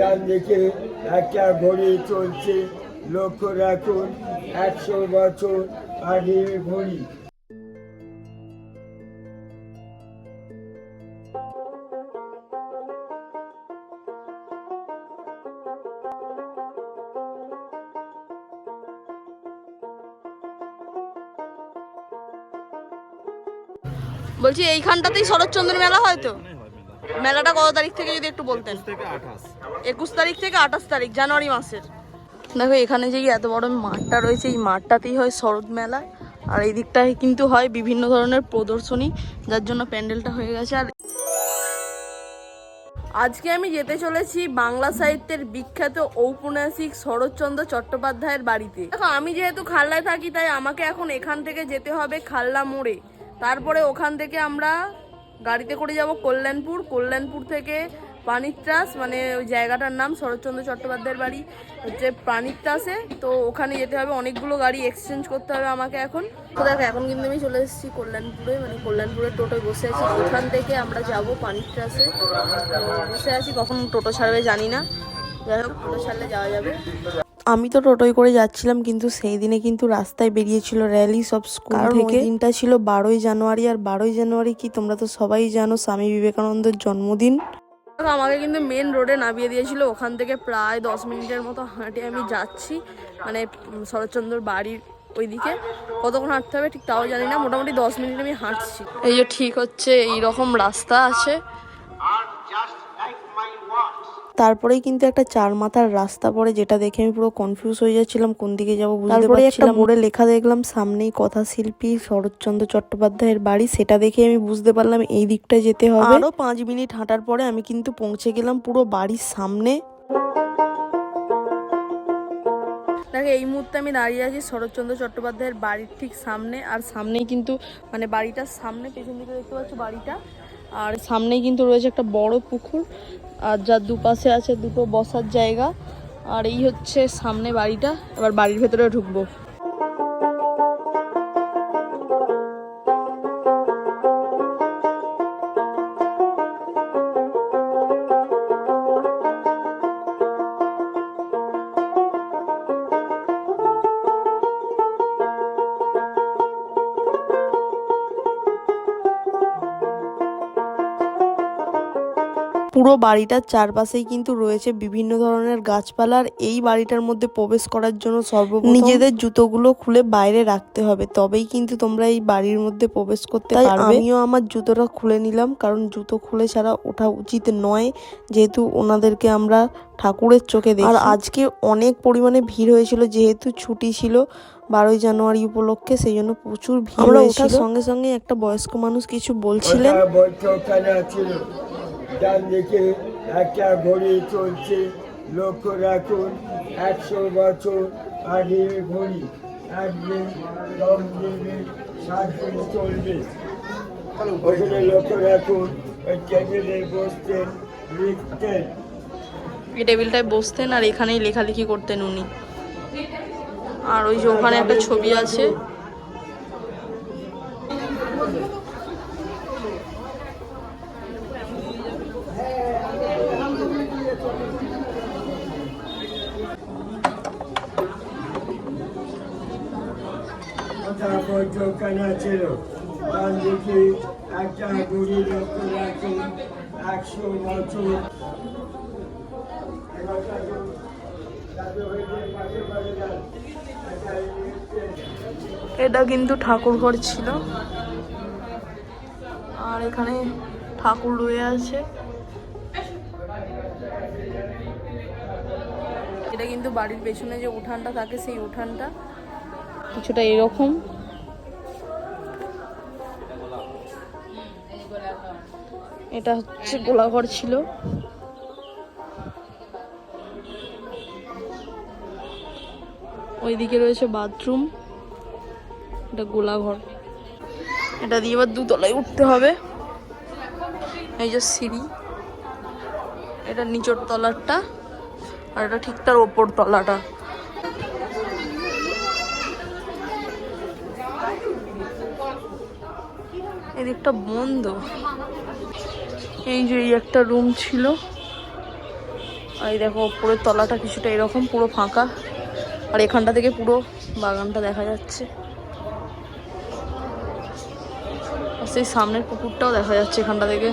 ডান দিকে একটা ঘড়ি চলছে। লক্ষ্য রাখুন একশো বছর আগের ঘড়ি। বলছি এইখানটাতেই শরৎচন্দ্র মেলা হয় তো? মেলাটা কত তারিখ থেকে যদি একটু বলতেন? থেকে আঠাশ। একুশ তারিখ থেকে আঠাশ তারিখ, জানুয়ারি মাসের। দেখো, এখানে যে এত বড় মাঠটা রয়েছে, এই মাঠটাতেই হয় শরৎ মেলা। আর এই দিকটায় কিন্তু হয় বিভিন্ন ধরনের প্রদর্শনী, যার জন্য প্যান্ডেলটা হয়ে গেছে। আর আজকে আমি যেতে চলেছি বাংলা সাহিত্যের বিখ্যাত ঔপন্যাসিক শরৎচন্দ্র চট্টোপাধ্যায়ের বাড়িতে। দেখো, আমি যেহেতু খাল্লায় থাকি, তাই আমাকে এখন এখান থেকে যেতে হবে খাল্লা মোড়ে। তারপরে ওখান থেকে আমরা গাড়িতে করে যাব কল্যাণপুর। কল্যাণপুর থেকে পানিত্রাস মানে ওই জায়গাটার নাম শরৎচন্দ্র চট্টোপাধ্যায়ের বাড়ি হচ্ছে পানিত্রাসে তো ওখানে যেতে হবে অনেকগুলো গাড়ি এক্সচেঞ্জ করতে হবে আমাকে এখন। তো দেখো এখন কিন্তু আমি চলে এসেছি কল্যাণপুরে মানে কল্যাণপুরে টোটোয় বসে আছি। ওখান থেকে আমরা যাব পানিত্রাসে তো বসে আছি কখন টোটো ছাড়বে জানি না। যাই হোক টোটো ছাড়লে যাওয়া যাবে। আমি তো টোটোয় করে যাচ্ছিলাম কিন্তু সেই দিনে কিন্তু রাস্তায় বেরিয়েছিল র্যালি সব স্কুল থেকে। দিনটা ছিল বারোই জানুয়ারি আর বারোই জানুয়ারি কি তোমরা তো সবাই জানো স্বামী বিবেকানন্দের জন্মদিন। আমাকে কিন্তু মেন রোডে নামিয়ে দিয়েছিল। ওখান থেকে প্রায় দশ মিনিটের মতো হাঁটে আমি যাচ্ছি। মানে শরৎচন্দ্রর বাড়ির ওইদিকে। কতক্ষণ হাঁটতে হবে ঠিক তাও জানি না। মোটামুটি দশ মিনিট আমি হাঁটছি। এই যে ঠিক হচ্ছে এই রকম রাস্তা আছে। তারপরেই কিন্তু একটা চার মাথার রাস্তা পড়ে যেটা দেখে আমি পুরো কনফিউজ হয়ে যাচ্ছিলাম কোন দিকে যাব বুঝতে পারছিলাম বোর্ডে লেখা দেখলাম সামনেই কথা শিল্পী শরৎচন্দ্র চট্টোপাধ্যায়ের বাড়ি সেটা দেখে আমি বুঝতে পারলাম এই দিকটা যেতে হবে। আরও পাঁচ মিনিট হাঁটার পরে আমি কিন্তু পৌঁছে গেলাম পুরো বাড়ির সামনে। দেখো এই মুহূর্তে আমি দাঁড়িয়ে আছি শরৎচন্দ্র চট্টোপাধ্যায়ের বাড়ির ঠিক সামনে আর সামনেই কিন্তু মানে বাড়িটার সামনে পেছন দিকে দেখতে পাচ্ছ বাড়িটা আর সামনেই কিন্তু রয়েছে একটা বড় পুকুর, আর যার দুপাশে আছে দুটো বসার জায়গা। আর এই হচ্ছে সামনে বাড়িটা, এবার বাড়ির ভেতরে ঢুকবো। পুরো বাড়িটার চারপাশেই কিন্তু রয়েছে বিভিন্ন ধরনের গাছপালা আর এই বাড়িটার মধ্যে প্রবেশ করার জন্য সর্ব নিজেদের জুতোগুলো খুলে বাইরে রাখতে হবে। তবেই কিন্তু তোমরা এই বাড়ির মধ্যে প্রবেশ করতে পারবে। আমিও আমার জুতোটা খুলে নিলাম কারণ জুতো খুলে ছাড়া ওঠা উচিত নয়। যেহেতু ওনাদেরকে আমরা ঠাকুরের চোখে দেখি। আর আজকে অনেক পরিমাণে ভিড় হয়েছিল যেহেতু ছুটি ছিল বারোই জানুয়ারি উপলক্ষে সেই জন্য প্রচুর ভিড় আমরা ওঠার সঙ্গে সঙ্গে একটা বয়স্ক মানুষ কিছু বলছিলেন। ডান দিকে একটা ঘড়ি চলছে। লক্ষ্য রাখুন, একশো বছর আগের ঘড়ি। একদিন দশ দিন সাত দিন চলবে। ওখানে লক্ষ্য রাখুন, ওই টেবিলে বসতেন লিখতেন। এই টেবিলটায় বসতেন আর এখানেই লেখালেখি করতেন উনি। আর ওই যে ওখানে একটা ছবি আছে। এটা কিন্তু ঠাকুর ঘর ছিল। আর এখানে ঠাকুর রয়ে আছে। এটা কিন্তু বাড়ির পেছনে যে উঠানটা থাকে, সেই উঠানটা কিছুটা এরকম। এটা হচ্ছে গোলাঘর ছিল। ওইদিকে রয়েছে বাথরুম। এটা গোলাঘর। এটা দিয়ে এবার দুতলায় উঠতে হবে। এই যে সিঁড়ি। এটা নিচের তলারটা। আর এটা ঠিক তার ওপর তলাটা। এদিকটা বন্ধ। এই যে এই একটা রুম ছিল। আর এই দেখো, উপরের তলাটা কিছুটা এরকম, পুরো ফাঁকা। আর এখানটা থেকে পুরো বাগানটা দেখা যাচ্ছে। আর সেই সামনের পুকুরটাও দেখা যাচ্ছে এখানটা থেকে।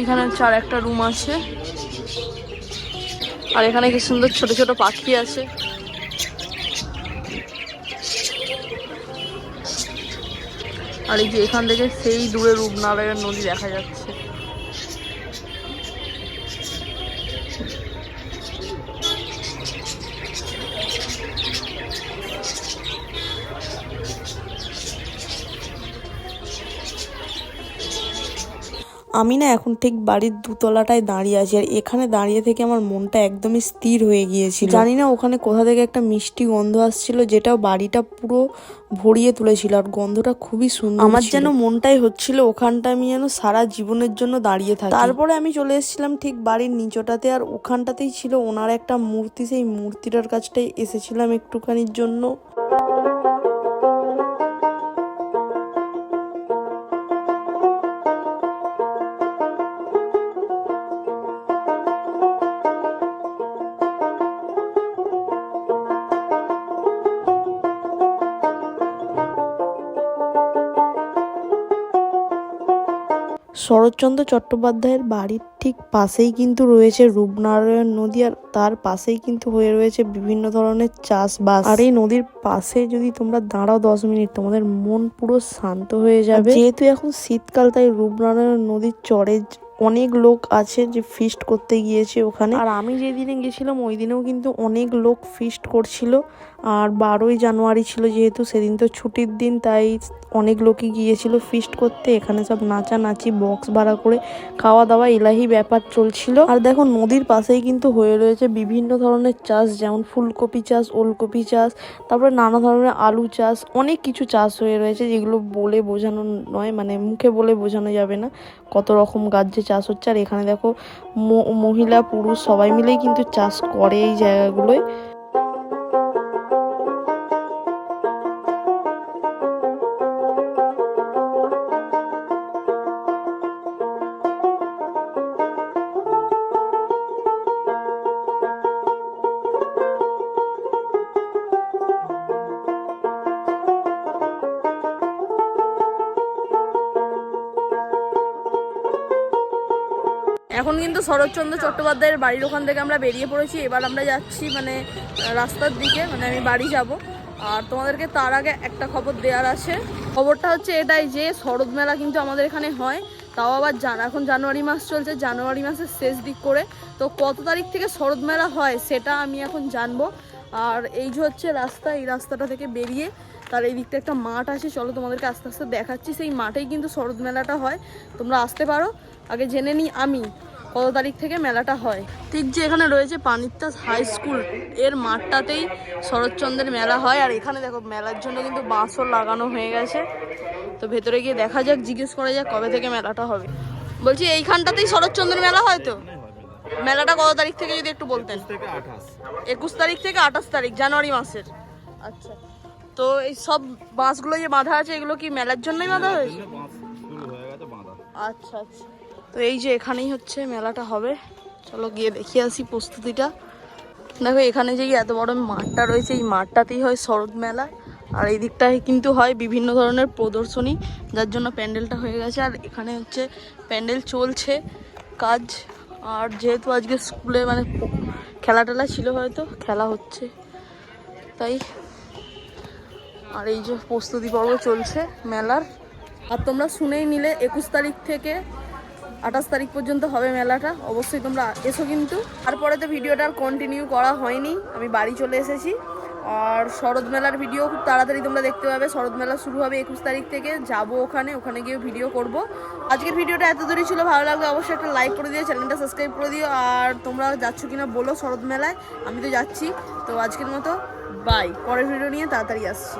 এখানে চার একটা রুম আছে। আর এখানে কি সুন্দর ছোট ছোট পাখি আছে? আর এই যে এখান থেকে সেই দূরে রূপনারায়ণ নদী দেখা যাচ্ছে। আমি না এখন ঠিক বাড়ির দুতলাটায় দাঁড়িয়ে আছি আর এখানে দাঁড়িয়ে থেকে আমার মনটা একদমই স্থির হয়ে গিয়েছিল। জানি না ওখানে কোথা থেকে একটা মিষ্টি গন্ধ আসছিল যেটা বাড়িটা পুরো ভরিয়ে তুলেছিল আর গন্ধটা খুবই সুন্দর আমার যেন মনটাই হচ্ছিল ওখানটা আমি যেন সারা জীবনের জন্য দাঁড়িয়ে থাকি। তারপরে আমি চলে এসেছিলাম ঠিক বাড়ির নিচটাতে আর ওখানটাতেই ছিল ওনার একটা মূর্তি সেই মূর্তিটার কাছটাই এসেছিলাম একটুখানির জন্য। শরৎচন্দ্র চট্টোপাধ্যায়ের বাড়ির ঠিক পাশেই কিন্তু রয়েছে রূপনারায়ণ নদী আর তার পাশেই কিন্তু হয়ে রয়েছে বিভিন্ন ধরনের চাষবাস। আর এই নদীর পাশে যদি তোমরা দাঁড়াও দশ মিনিট তোমাদের মন পুরো শান্ত হয়ে যাবে। যেহেতু এখন শীতকাল তাই রূপনারায়ণ নদীর চরে অনেক লোক আছে যে ফিস্ট করতে গিয়েছে ওখানে। আর আমি যেদিনে গেছিলাম ওই দিনেও কিন্তু অনেক লোক ফিস্ট করছিল। আর বারোই জানুয়ারি ছিল যেহেতু সেদিন তো ছুটির দিন, তাই অনেক লোকই গিয়েছিল ফিস্ট করতে। এখানে সব নাচানাচি বক্স ভাড়া করে খাওয়া দাওয়া এলাহি ব্যাপার চলছিল। আর দেখো নদীর পাশেই কিন্তু হয়ে রয়েছে বিভিন্ন ধরনের চাষ, যেমন ফুলকপি চাষ, ওলকপি চাষ, তারপরে নানা ধরনের আলু চাষ, অনেক কিছু চাষ হয়ে রয়েছে, যেগুলো বলে বোঝানো নয় মানে মুখে বলে বোঝানো যাবে না কত রকম গাছ যে চাষ হচ্ছে। আর এখানে দেখো মহিলা, পুরুষ সবাই মিলেই কিন্তু চাষ করে এই জায়গাগুলোয়। এখন কিন্তু শরৎচন্দ্র চট্টোপাধ্যায়ের বাড়ির ওখান থেকে আমরা বেরিয়ে পড়েছি। এবার আমরা যাচ্ছি মানে রাস্তার দিকে মানে আমি বাড়ি যাব। আর তোমাদেরকে তার আগে একটা খবর দেওয়ার আছে। খবরটা হচ্ছে এটাই যে, শরৎ মেলা কিন্তু আমাদের এখানে হয়। তাও আবার জান, এখন জানুয়ারি মাস চলছে, জানুয়ারি মাসের শেষ দিক করে। তো কত তারিখ থেকে শরৎ মেলা হয় সেটা আমি এখন জানব। আর এই যে হচ্ছে রাস্তা, এই রাস্তাটা থেকে বেরিয়ে তার এই দিকটা একটা মাঠ আছে। চলো তোমাদেরকে আস্তে আস্তে দেখাচ্ছি। সেই মাঠেই কিন্তু শরৎ মেলাটা হয়। তোমরা আসতে পারো। আগে জেনে নিই আমি। কত তারিখ থেকে মেলাটা হয়? ঠিক যে এখানে রয়েছে পানিত্তাস হাই স্কুলের মাঠটাতেই শরৎচন্দ্রের মেলা হয়। আর এখানে দেখো মেলার জন্য কিন্তু বাঁশও লাগানো হয়ে গেছে। তো ভেতরে গিয়ে দেখা যাক জিজ্ঞেস করা যাক কবে থেকে মেলাটা হবে। বলছি এইখানটাতেই শরৎচন্দ্রের মেলা হয় তো? মেলাটা কত তারিখ থেকে যদি একটু বলতেন? একুশ তারিখ থেকে আঠাশ তারিখ জানুয়ারি মাসের। আচ্ছা। তো এই সব বাঁশগুলো যে বাঁধা আছে এগুলো কি মেলার জন্যই বাঁধা হয়েছে? হয়ে আচ্ছা আচ্ছা। তো এই যে এখানেই হচ্ছে মেলাটা হবে। চলো গিয়ে দেখে আসি প্রস্তুতিটা। দেখো, এখানে যে এত বড় মাঠটা রয়েছে, এই মাঠটাতেই হয় শরৎ মেলা। আর এই দিকটায় কিন্তু হয় বিভিন্ন ধরনের প্রদর্শনী, যার জন্য প্যান্ডেলটা হয়ে গেছে। আর এখানে হচ্ছে প্যান্ডেল চলছে, কাজ। আর যেহেতু আজকে স্কুলে মানে খেলা টেলা ছিল হয়তো, খেলা হচ্ছে। তাই। আর এই যে প্রস্তুতি পর্ব চলছে মেলার। আর তোমরা শুনেই নিলে, একুশ তারিখ থেকে আঠাশ তারিখ পর্যন্ত হবে মেলাটা, অবশ্যই তোমরা এসো কিন্তু। তারপরে তো ভিডিওটা কন্টিনিউ করা হয়নি, আমি বাড়ি চলে এসেছি। আর শরৎ মেলার ভিডিও খুব তাড়াতাড়ি তোমরা দেখতে পাবে, শরৎ মেলা শুরু হবে একুশ তারিখ থেকে, যাব ওখানে ওখানে গিয়ে ভিডিও করব। আজকের ভিডিওটা এত দূরই ছিল, ভালো লাগলে অবশ্যই একটা লাইক করে দিও চ্যানেলটা সাবস্ক্রাইব করে দিও। আর তোমরা যাচ্ছ কিনা বলো শরৎ মেলায়, আমি তো যাচ্ছি। তো আজকের মতো বাই পরের ভিডিও নিয়ে তাড়াতাড়ি আসছি।